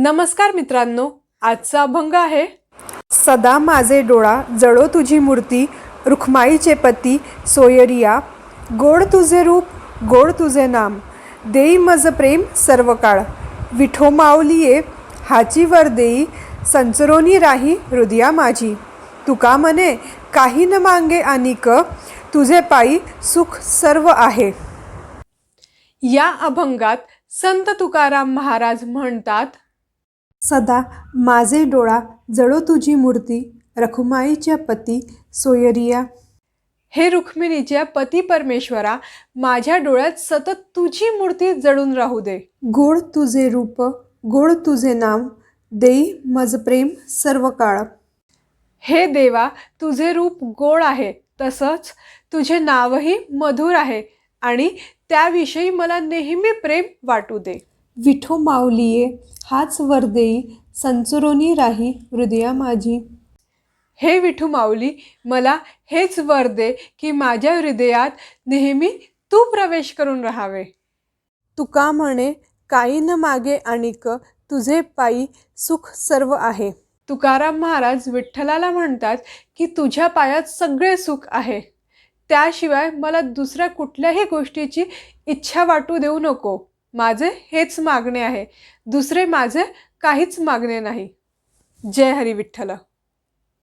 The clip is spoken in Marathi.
नमस्कार मित्रांनो आजचा अभंग आहे सदा माझे डोळा जळो तुझी मूर्ती रुखमाईचे पती सोयरिया. गोड तुझे रूप गोड तुझे नाम देई मज प्रेम सर्व काळ विठो माऊलिये हाची वर देई संचरोनी राही हृदया माझी. तुका म्हणे काही न मांगे अनिक तुझे पायी सुख सर्व आहे. या अभंगात संत तुकाराम महाराज म्हणतात सदा माझे डोळा जळो तुझी मूर्ती रखुमाईच्या पती सोयरिया. हे रुक्मिणीच्या पती परमेश्वरा माझ्या डोळ्यात सतत तुझी मूर्ती जळून राहू दे. गोड तुझे रूप गोड तुझे नाम देई मज प्रेम सर्व काळ हे देवा तुझे रूप गोड आहे तसंच तुझे नावही मधुर आहे आणि त्याविषयी मला नेहमी प्रेम वाटू दे. विठो माऊलीये हाच वर्देई संचुरोनी राही हृदया माझी. हे विठू माऊली मला हेच वर दे की माझ्या हृदयात नेहमी तू प्रवेश करून राहावे. तुका म्हणे काही न मागे आणिक तुझे पायी सुख सर्व आहे. तुकाराम महाराज विठ्ठलाला म्हणतात की तुझ्या पायात सगळे सुख आहे. त्याशिवाय मला दुसऱ्या कुठल्याही गोष्टीची इच्छा वाटू देऊ नको. माझे हेच मागणे आहे. दुसरे माझे काहीच मागणे नाही. जय हरी विठ्ठल.